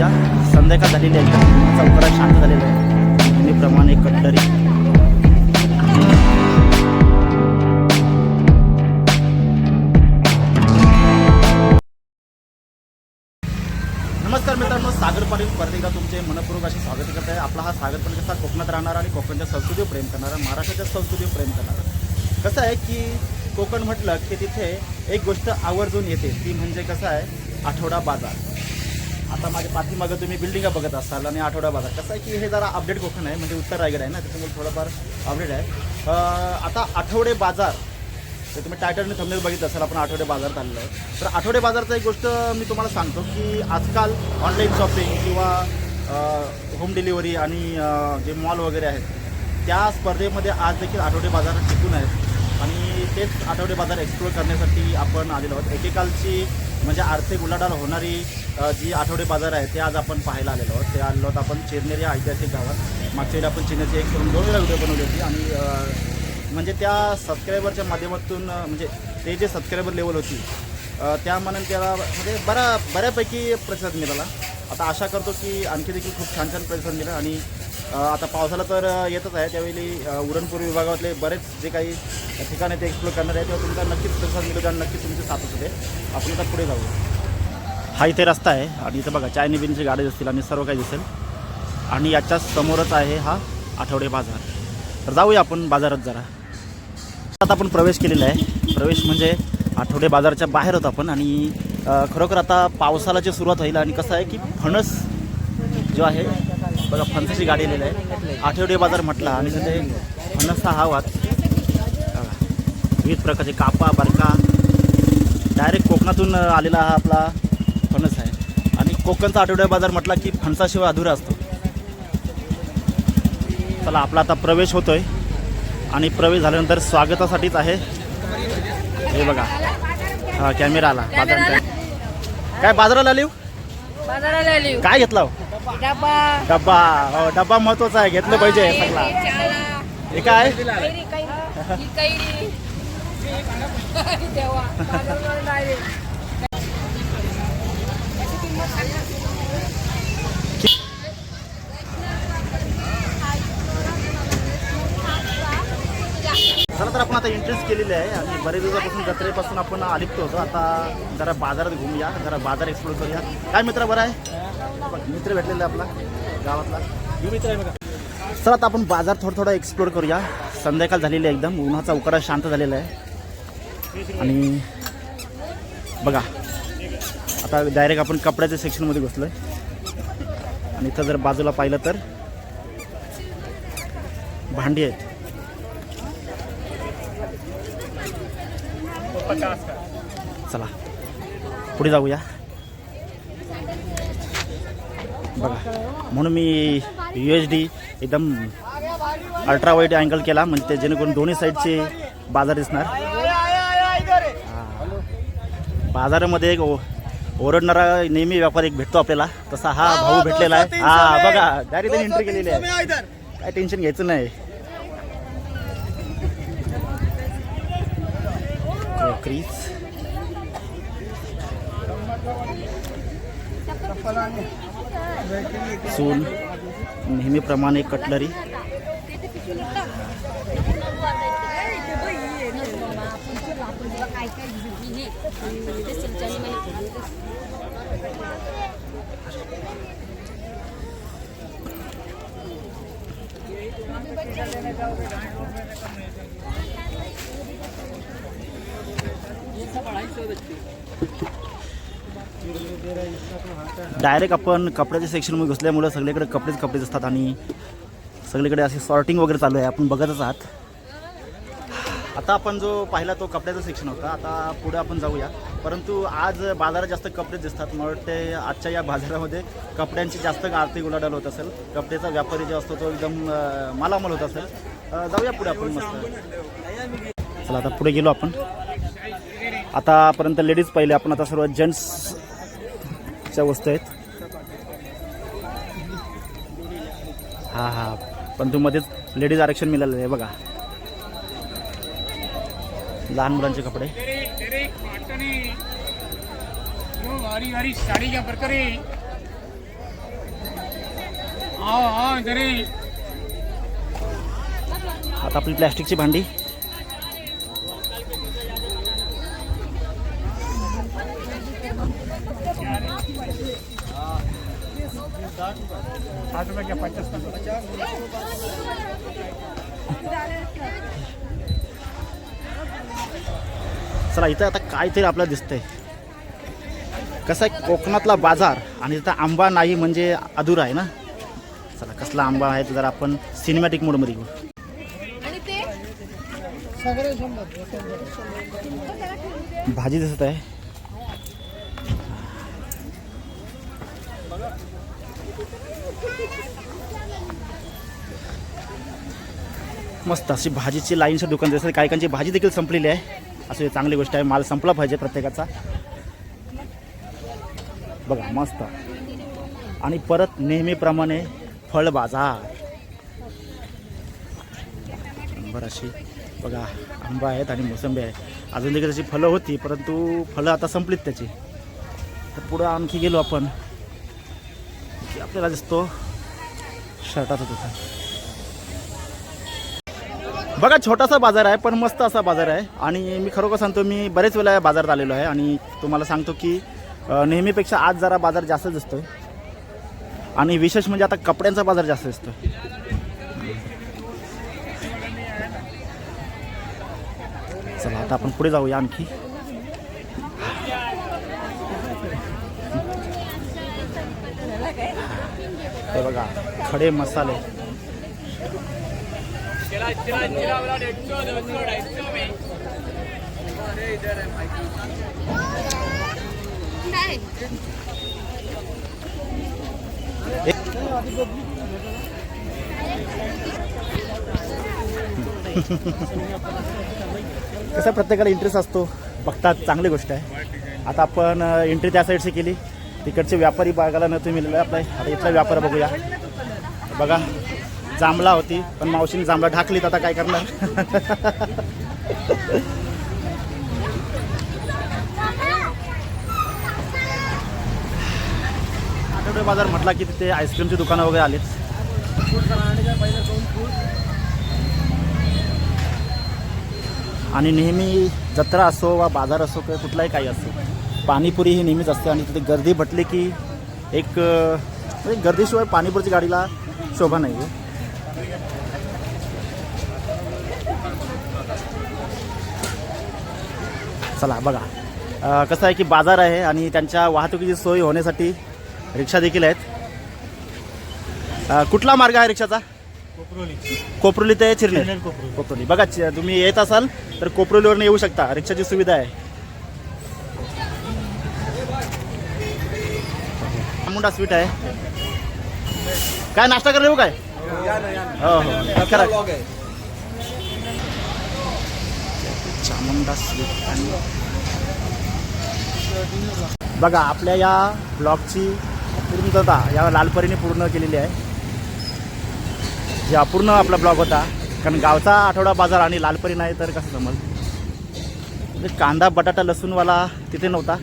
या संध्याकाळ झालेली आहे. चौकडा शांत झालेला आहे. नेहमीप्रमाणे कटलरी नमस्कार मित्रांनो सागर पाटील परत एकदा तुमचे मनपूर्वक असे स्वागत करत आहे. आपला हा सागर पाटील कसा कोकणात राहणारा आणि कोकणच्या संस्कृतीवर प्रेम करणारा महाराष्ट्राच्या संस्कृतीवर प्रेम करणारा. कसं आहे की कोकण म्हटलं की तिथे एक गोष्ट आवर्जून येते. ती म्हणजे कसं आहे? आठवडा बाजार. आता माझ्या पाठीमागं तुम्ही बिल्डिंगा बघत असाल आणि आठवडा बाजार कसं आहे की हे जरा अपडेट कोकण आहे म्हणजे उत्तर रायगड आहे ना त्याच्यामुळे थोडंफार अपडेट आहे. आता आठवडे बाजार तर तुम्ही टायटलने थंबनेल बघितलं असाल आपण आठवडे बाजारात आलेलो आहे तर आठवडे बाजारचं एक गोष्ट मी तुम्हाला सांगतो की आजकाल ऑनलाईन शॉपिंग किंवा होम डिलिव्हरी आणि जे मॉल वगैरे आहेत त्या स्पर्धेमध्ये आज देखील आठवडे बाजार टिकून आहेत. तेच आठवडे बाजार एक्सप्लोर करण्यासाठी आपण आलेलो आहोत. एकेकालची म्हणजे आर्थिक उलाढाल होणारी जी आठवडे बाजार आहे ते आज आपण पाहायला आलेलो आहोत. ते आलेलो आहोत आपण चिरनेर या ऐतिहासिक गावात. मागच्या वेळी आपण चिरनेरची एक करून दोन वेळा व्हिडिओ बनवली होती आणि म्हणजे त्या सबस्क्रायबरच्या माध्यमातून म्हणजे ते जे सबस्क्रायबर लेवल होती त्या मनाने त्याला म्हणजे बरा बऱ्यापैकी प्रतिसाद मिळाला. आता आशा करतो की आणखी देखील खूप छान छान प्रतिसाद मिळेल आणि आता पावसाला तर येतच आहे. त्यावेळी उरणपूर विभागातले बरेच जे काही ठिकाण आहे ते एक्सप्लोर करणार आहे तेव्हा तुमचा नक्कीच प्रतिसाद मिळेल आणि नक्कीच तुमचे साथ असू दे. आपण आता पुढे जाऊ हा इथे रस्ता आहे. आणि इथं बघा चायनी बिनची गाडी दिसतील आणि सर्व काही दिसेल. आणि याच्या समोरच आहे हा आठवडे बाजार. तर जाऊया आपण बाजारात जरा. आता आपण प्रवेश केलेला आहे. प्रवेश म्हणजे आठवडे बाजारच्या बाहेर होत आपण. आणि खरोखर आता पावसाळ्याची सुरुवात होईल आणि कसं आहे की फणस जो आहे बघा फणसाची गाडी आलेली आहे. आठवडे बाजार म्हटला आणि तिथे फणसचा हा बघा विविध प्रकारचे कापा बरका. डायरेक्ट कोकणातून आलेला हा आपला फणस आहे. आणि कोकणचा आठवडे बाजार म्हटला की फणसाशिवाय अधुरा असतो. चला आपला आता प्रवेश होतोय. आणि प्रवेश झाल्यानंतर स्वागतासाठीच आहे. हे बघा हा कॅमेरा आला. बाजार काय बाजाराला हो? बाजाराला आली काय घेतला हो? डबा. डब्बा हो डब्बा महत्त्वाचा आहे घेतलं पाहिजे. सगळा हे काय? देवा बाजाराला डायरेक्ट चला तर आपण आता इंटरेस्ट केलेली आहे आणि बरेच दिवसापासून जत्रेपासून आपण आलिप्त होतो. आता जरा बाजारात घुमूया जरा बाजार एक्सप्लोर करूया. काय मित्र बरं आहे? मित्र भेटलेला आपला गावातला. यो मित्र आहे बघा. चला आता आपण बाजार थोडं थोडं एक्सप्लोर करूया. संध्याकाळ झालेली आहे एकदम. उन्हाचा उकडा शांत झालेला आहे. आणि बघा आता डायरेक्ट आपण कपड्याच्या सेक्शनमध्ये घुसलो आहे आणि इथं जर बाजूला पाहिलं तर भांडी आहेत. चला पुढे जाऊया. बघा म्हणून मी यू एच डी एकदम अल्ट्रा वाईट अँगल केला म्हणजे ते जेणेकरून दोन्ही साईडचे बाजार दिसणार. बाजारामध्ये एक ओ- ओरडणारा नेहमी व्यापारी एक भेटतो आपल्याला. तसा हा भाऊ भेटलेला आहे. हा बघा डायरेक्ट त्यांनी एंट्री केलेली आहे. काय टेन्शन घ्यायचं नाही. क्रीज सून नेहमीप्रमाणे कटलरी डायरेक्ट आपण कपड्याच्या सेक्शनमध्ये घुसल्यामुळं सगळीकडे कपडेच कपडेच असतात आणि सगळीकडे असे सॉर्टिंग वगैरे चालू आहे. आपण बघतच आहात. आता आपण जो पाहिला तो कपड्याचा सेक्शन होता. आता पुढे आपण जाऊया. परंतु आज बाजारात जास्त कपडेच दिसतात. मला वाटते आजच्या या बाजारामध्ये कपड्यांची जास्त आर्थिक उलाढाल होत असेल. कपड्याचा व्यापारी जो असतो तो एकदम मालामाल होत असेल. जाऊया पुढे आपण मस्त. चला आता पुढे गेलो आपण. आतापर्यंत लेडीज पाहिले आपण आता सर्व जेंट्सच्या वस्तू आहेत. हा हा. पण तू मध्येच लेडीज आरक्षण मिळालेलं आहे बघा. लहान मुलांचे कपडे. आता आपली प्लॅस्टिकची भांडी. साठ रुपये क्या पचास चला इथं आता काहीतरी आपल्याला दिसतंय. कसं आहे कोकणातला बाजार आणि तिथं आंबा नाही म्हणजे अधुरा आहे ना? चला कसला आंबा आहे तर जरा आपण सिनेमॅटिक मोडमध्ये घेऊ. भाजी दिसत आहे. मस्त अशी भाजीची लाईनचं दुकान दिसत. कायकांची काही भाजी देखील संपलेली आहे. असं चांगली गोष्ट आहे. माल संपला पाहिजे प्रत्येकाचा. बघा मस्त. आणि परत नेहमीप्रमाणे फळ बाजार. बरं अशी बघा आंबा आहेत आणि मोसंबी आहे. अजून देखील त्याची फळं होती परंतु फळं आता संपलीत त्याची. तर पुढं आणखी गेलो आपण. की आपल्याला दिसतो. शर्टाचा दुकान. बघा छोटासा बाजार आहे पण मस्त असा बाजार आहे. आणि मी खरोखर सांगतो मी बरेच वेळा या बाजारात आलेलो आहे. आणि तुम्हाला सांगतो की नेहमीपेक्षा आज जरा बाजार जास्त दिसतो आणि विशेष म्हणजे आता कपड्यांचा बाजार जास्त दिसतो चला आता आपण पुढे जाऊया आणखी. हे बघा खडे मसाले. कसं प्रत्येकाला इंटरेस्ट असतो. बघतात चांगली गोष्ट आहे. आता आपण एंट्री त्या साईडची केली. तिकडचे व्यापारी बघायला न तुम्ही मिळाले आपला. आता इथला व्यापार बघूया. बघा. जांभळा होती पण मावशीने जांभळा ढाकलीत आता काय करणार? आठवडे बाजार म्हटला की तिथे आईस्क्रीमची दुकानं वगैरे आलीच आणि नेहमी जत्रा असो वा बाजार असो किंवा कुठलाही काही असो पाणीपुरी ही नेहमीच असते. आणि तिथे गर्दी म्हटली की एक म्हणजे गर्दीशिवाय पाणीपुरीच्या गाडीला शोभा नाही आहे चला बघा. कसं आहे की बाजार आहे आणि त्यांच्या वाहतुकीची सोय होण्यासाठी रिक्षा देखील आहेत. कुठला मार्ग आहे रिक्षाचा? कोपरोली. ते चिरनेर कोपरोली. बघा च- तुम्ही येत असाल तर कोपरोलीवरून येऊ शकता. रिक्षाची सुविधा आहे. चामुंडा स्वीट आहे. काय नाश्ता येऊ काय? हो हो. करा. चामुंडा स्वीट आणि बघा आपल्या या ब्लॉगची पूर्णता या लालपरीने पूर्ण केलेली आहे. जे अपूर्ण आपला ब्लॉग होता. कारण गावचा आठवडा बाजार आणि लालपरी नाही तर कसं जमल? म्हणजे कांदा बटाटा लसूणवाला तिथे नव्हता.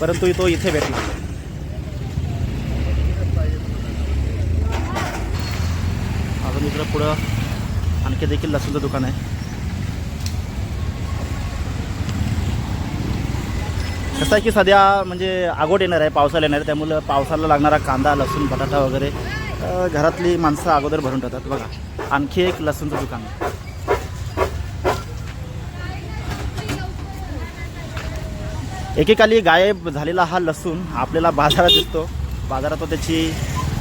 परंतु तो इथे भेटला. अजून इकडं पुढं आणखी देखील लसूणचं दुकान आहे. कसं आहे की सध्या म्हणजे आगोट येणार आहे पावसाला येणार आहे त्यामुळं पावसाला लागणारा कांदा लसूण बटाटा वगैरे घरातली माणसं अगोदर भरून ठेवतात. बघा आणखी एक लसूणचं दुकान. आहे. एकेकाली गायब झालेला हा लसूण आपल्याला बाजारात दिसतो. बाजारात तो त्याची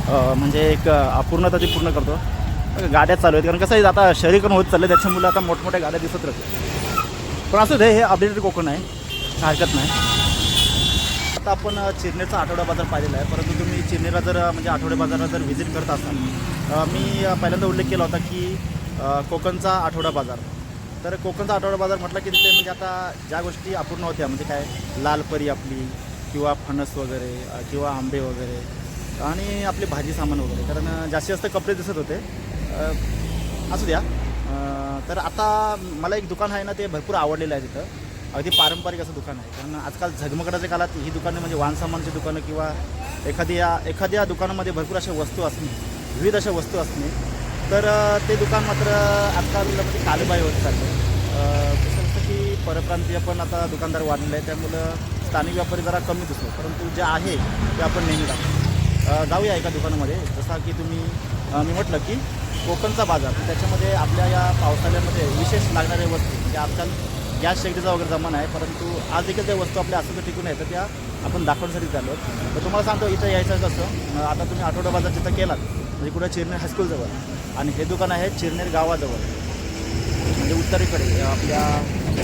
म्हणजे एक अपूर्णता ती पूर्ण करतो. गाड्या चालू आहेत. कारण कसं आहे आता शहरीकरण होत चाललं त्याच्यामुळे आता मोठमोठ्या गाड्या दिसत राहतात. पण असू दे हे अपडेटेड कोकण आहे. हरकत नाही. आता आपण अ, चिरनेरचा आठवडा बाजार पाहिलेला आहे. परंतु तुम्ही चिरनेरला जर म्हणजे आठवडे बाजारला जर व्हिजिट करत असाल मी पहिल्यांदा उल्लेख केला होता की कोकणचा आठवडा बाजार. तर कोकणचा आठवडा बाजार म्हटलं की तिथे म्हणजे आता ज्या गोष्टी अपूर्ण होत्या म्हणजे काय लालपरी आपली किंवा फणस वगैरे किंवा आंबे वगैरे आणि आपले भाजी सामान वगैरे. कारण जास्तीत जास्त कपडे दिसत होते. असू द्या. तर आता मला एक दुकान आहे ना ते भरपूर आवडलेलं आहे तिथं. अगदी पारंपरिक असं दुकान आहे. कारण आजकाल झगमगडाच्या काळात ही दुकानं म्हणजे वाणसामानची दुकानं किंवा एखाद्या एखाद्या दुकानामध्ये भरपूर अशा वस्तू असणे विविध अशा वस्तू असणे. तर ते दुकान मात्र आजकाल म्हणजे कालबाई होत चाललं कसं असतं की परप्रांतीय पण आता दुकानदार वाढलेलं आहे त्यामुळं स्थानिक व्यापारी जरा कमी दिसतो. परंतु जे आहे ते आपण नेहमी दाखवतो. जाऊया एका दुकानामध्ये. जसा की तुम्ही मी म्हटलं की कोकणचा बाजार त्याच्यामध्ये आपल्या या पावसाळ्यामध्ये विशेष लागणाऱ्या वस्तू म्हणजे आजकाल गॅस शेगडीचा वगैरे जमाना आहे परंतु आज देखील त्या वस्तू आपल्या असं टिकून आहेत तर त्या आपण दाखवण्यासाठी चाललो तर तुम्हाला सांगतो इथं यायचं कसं आता तुम्ही आठवडा बाजार जिथं केलात म्हणजे कुठं चिरनेर हायस्कूलजवळ आणि हे दुकान आहे चिरनेर गावाजवळ. म्हणजे उत्तरेकडे आपल्या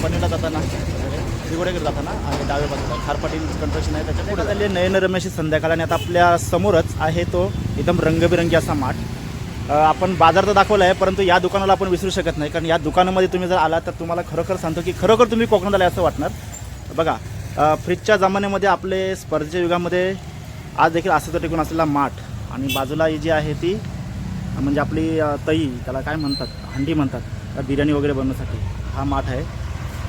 पनवेलला जाताना म्हणजे शिवडेकडे जाताना आणि डाव्या बाजूला खारपाटील कन्स्ट्रक्शन आहे त्याच्या पुढे. झाले नयन संध्याकाळ आणि आता आपल्या समोरच आहे तो एकदम रंगबिरंगी असा माठ. आपण बाजार तर दाखवला आहे परंतु या दुकानाला आपण विसरू शकत नाही. कारण या दुकानामध्ये तुम्ही जर आला तर तुम्हाला खरोखर सांगतो की खरोखर तुम्ही कोकणात आले असं वाटणार. बघा फ्रीजच्या जमान्यामध्ये आपले स्पर्धेच्या युगामध्ये आज देखील असं तर टिकून असलेला माठ आणि बाजूला ही जी आहे ती म्हणजे आपली तई त्याला काय म्हणतात हंडी म्हणतात बिर्याणी वगैरे बनवण्यासाठी हा माठ आहे.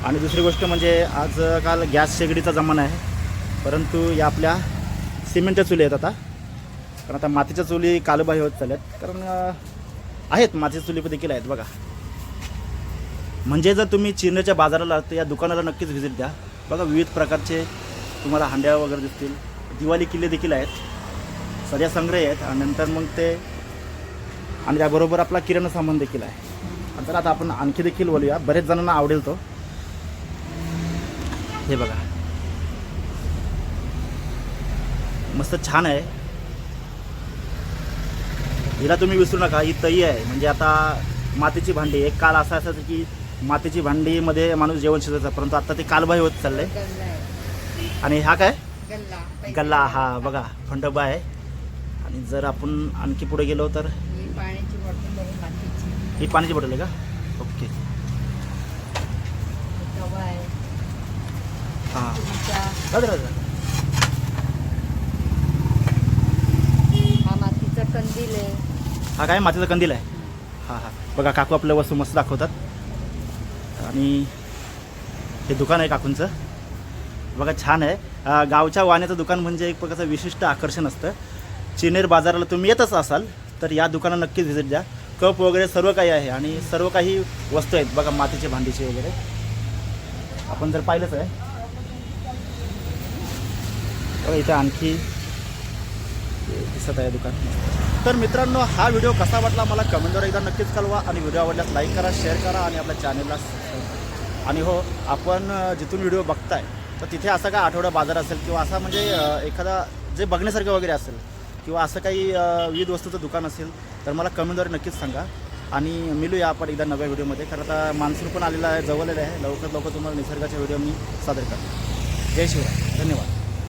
आणि दुसरी गोष्ट म्हणजे आजकाल गॅस शेगडीचा जमाना आहे परंतु या आपल्या सिमेंटच्या चुली आहेत आता. कारण आता मातीच्या चुली कालबाही होत चालल्यात. कारण आहेत मातीच्या चुली पण देखील आहेत बघा. म्हणजे जर तुम्ही चिरण्याच्या बाजाराला तर या दुकानाला नक्कीच व्हिजिट द्या. बघा विविध प्रकारचे तुम्हाला हांड्या वगैरे दिसतील. दिवाळी किल्ले देखील आहेत. सध्या संग्रह आहेत. आणि नंतर मग ते आणि त्याबरोबर आपला किराणा सामान देखील आहे. तर आता आपण आणखी देखील बोलूया. बरेच जणांना आवडेल तो. हे बघा. मस्त छान आहे. हिला तुम्ही विसरू नका ही तई आहे. म्हणजे आता मातीची भांडी एक काल असा असायचं की मातीची भांडीमध्ये माणूस जेवण शिजायचा परंतु आता ते कालबाई होत चाललंय. आणि हा काय? गल्ला. गल्ला हा बघा फंडोबा आहे. आणि जर आपण आणखी पुढे गेलो तर? ही पाण्याची बॉटल आहे का? ओके. हां. हा मातीचा कंदील आहे. हा काय? मातीचा कंदील आहे. हां हां. बघा काकू आपल्या वस्तू मस्त दाखवतात. आणि हे दुकान आहे काकूंचं. बघा छान आहे. गावच्या वाण्याचं दुकान म्हणजे एक प्रकारचं विशिष्ट आकर्षण असतं. चिनेर बाजाराला तुम्ही येतच असाल तर या दुकानात नक्कीच व्हिजिट द्या. कप वगैरे सर्व काही आहे आणि सर्व काही वस्तू आहेत. बघा मातीचे भांडीचे वगैरे. आपण जर पाहिलंच आहे. इथं आणखी दिसत आहे दुकान. तर मित्रांनो हा व्हिडिओ कसा वाटला मला कमेंटवर एकदा नक्कीच कळवा आणि व्हिडिओ आवडल्यास लाईक करा शेअर करा आणि आपल्या चॅनलला आणि हो आपण जिथून व्हिडिओ बघताय तर तिथे असा काय आठवडा बाजार असेल किंवा असा म्हणजे एखादा जे बघण्यासारखं वगैरे असेल किंवा असं काही विविध वस्तूचं दुकान असेल तर मला कमेंटद्वारे नक्कीच सांगा. आणि मिलूया आपण एकदा नव्या व्हिडिओमध्ये कारण आता मान्सून पण आलेला आहे जवळलेला आहे. लवकर लवकर तुम्हाला निसर्गाचे व्हिडिओ मी सादर करतो. जय शिवराय.